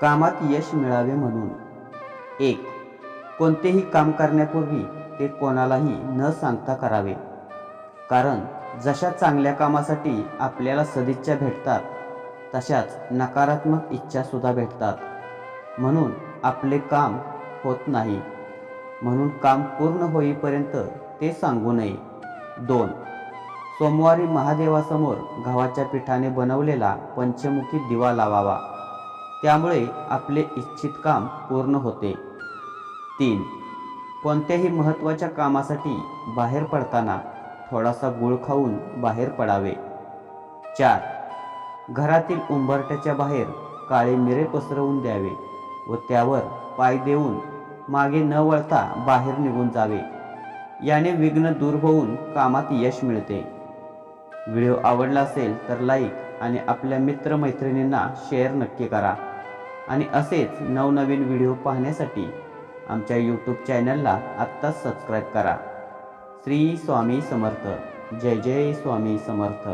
कामात यश मिळावे म्हणून. एक कोणतेही काम करण्यापूर्वी ते कोणालाही न सांगता करावे. कारण जशा चांगल्या कामासाठी आपल्याला सदिच्छा भेटतात तशाच नकारात्मक इच्छासुद्धा भेटतात. म्हणून आपले काम होत नाही. म्हणून काम पूर्ण होईपर्यंत ते सांगू नये. दोन सोमवारी महादेवासमोर गव्हाच्या पिठाने बनवलेला पंचमुखी दिवा लावावा. त्यामुळे आपले इच्छित काम पूर्ण होते. तीन. कोणत्याही महत्त्वाच्या कामासाठी बाहेर पडताना थोडासा गुळ खाऊन बाहेर पडावे. चार. घरातील उंबरट्याच्या बाहेर काळे मिरे पसरवून द्यावे व त्यावर पाय देऊन मागे न वळता बाहेर निघून जावे. याने विघ्न दूर होऊन कामात यश मिळते. व्हिडिओ आवडला असेल तर लाईक आणि आपल्या मित्रमैत्रिणींना शेअर नक्की करा. आणि असेच नवनवीन व्हिडिओ पाहण्यासाठी आमच्या यूट्यूब चॅनलला आत्ताच सबस्क्राईब करा. श्री स्वामी समर्थ. जय जय स्वामी समर्थ.